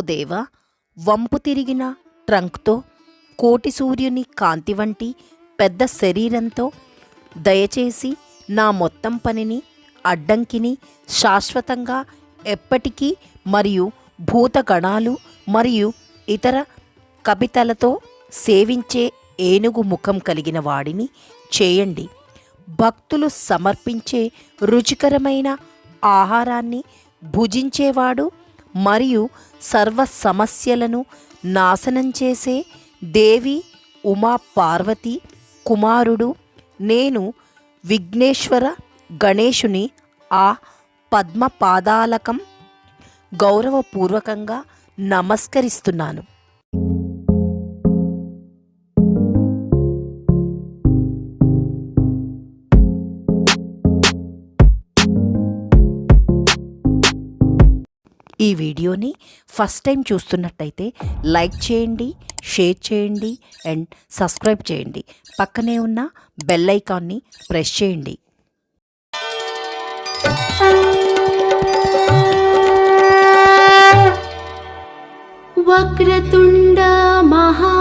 దేవ వంపు తిరిగిన ట్రంక్తో కోటి సూర్యుని కాంతి వంటి పెద్ద శరీరంతో దయచేసి నా మొత్తం పనిని అడ్డంకిని శాశ్వతంగా ఎప్పటికీ మరియు భూతగణాలు మరియు ఇతర కవితలతో సేవించే ఏనుగు ముఖం కలిగిన వాడిని చేయండి. భక్తులు సమర్పించే రుచికరమైన ఆహారాన్ని భుజించేవాడు మరియు సర్వ సమస్యలను నాశనం చేసే దేవి ఉమా పార్వతి కుమారుడు. నేను విఘ్నేశ్వర గణేశుని ఆ పద్మ పాదాలకం గౌరవపూర్వకంగా నమస్కరిస్తున్నాను. ఈ వీడియోని ఫస్ట్ టైం చూస్తున్నట్టయితే లైక్ చేయండి షేర్ చేయండి అండ్ సబ్స్క్రైబ్ చేయండి. పక్కనే ఉన్న బెల్ ఐకాన్ని ప్రెస్ చేయండి. వక్రతుండ మహా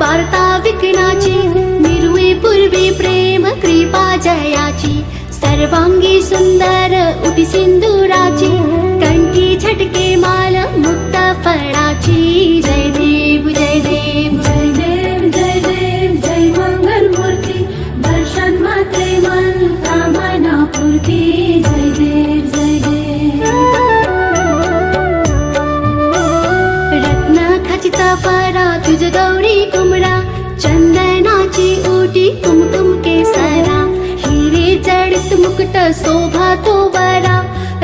वार्ता विघ्नाची निर्वे पूर्वे प्रेम कृपा जयाची सर्वांगी सुंदर उटी सिंदुराची कंठी झटके माल मुक्त फळाची. जय देव जय देव. जय देव जय देव जय मंगल मूर्ती दर्शन मात्रे मन कामना पूर्ती जय देव जय देव. रत्न खचित फरा तुझ गौरी कुमकुम केसरा हीरे जड़ित मुकुट शोभा तो बरा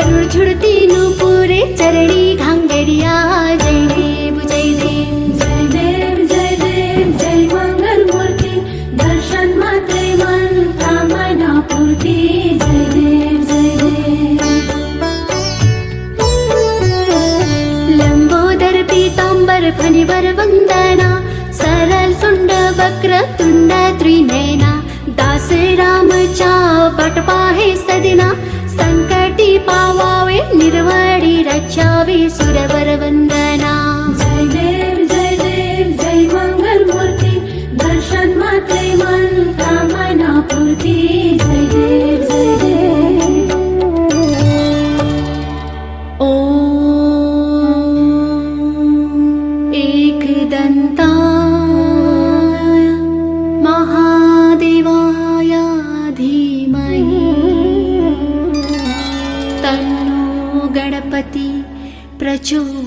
रुझुड़ती नूपुरे चरणी घांगरिया जय देव जय देव जय देव जय देव जय मंगल मूर्ति। दर्शन मात्रे मन कामना पूर्ति जय देव जय देव लंबोदर पीतांबर फणिवर वंदना सरल सुण्ड वक्र दास त्रिनयना दासराम च पटपाहे सदिना संकटी पावावि रक्षावे सुरवर सुरवरवन्दना 就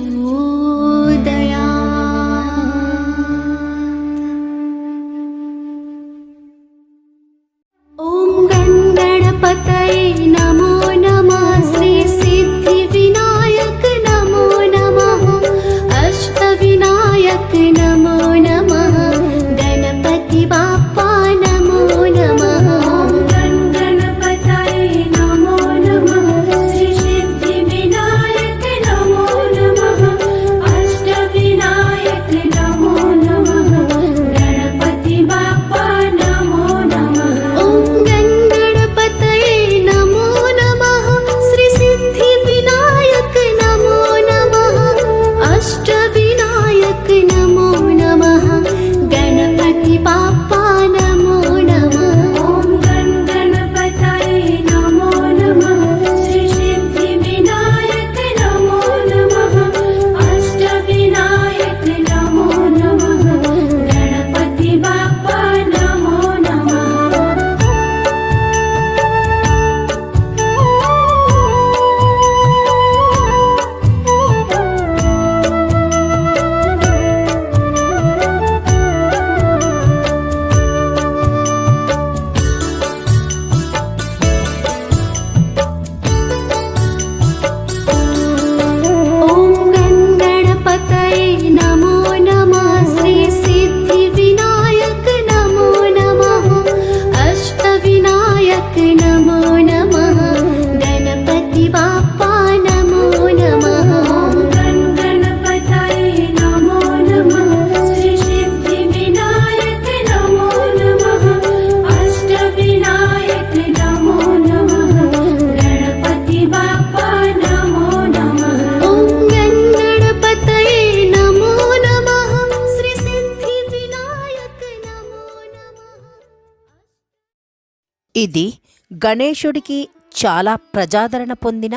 ఇది గణేశుడికి చాలా ప్రజాదరణ పొందిన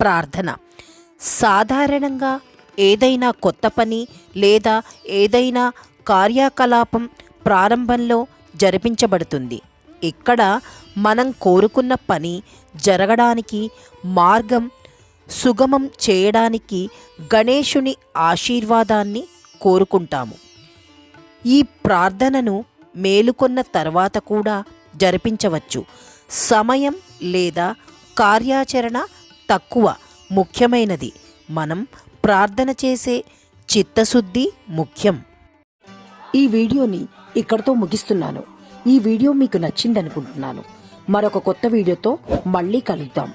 ప్రార్థన. సాధారణంగా ఏదైనా కొత్త పని లేదా ఏదైనా కార్యకలాపం ప్రారంభంలో జరిపించబడుతుంది. ఇక్కడ మనం కోరుకున్న పని జరగడానికి మార్గం సుగమం చేయడానికి గణేశుని ఆశీర్వాదాన్ని కోరుకుంటాము. ఈ ప్రార్థనను మేలుకొన్న తర్వాత కూడా జరిపించవచ్చు. సమయం లేదా కార్యాచరణ తక్కువ ముఖ్యమైనది. మనం ప్రార్థన చేసే చిత్తశుద్ధి ముఖ్యం. ఈ వీడియోని ఇక్కడితో ముగిస్తున్నాను. ఈ వీడియో మీకు నచ్చిందనుకుంటున్నాను. మరొక కొత్త వీడియోతో మళ్ళీ కలుద్దాం.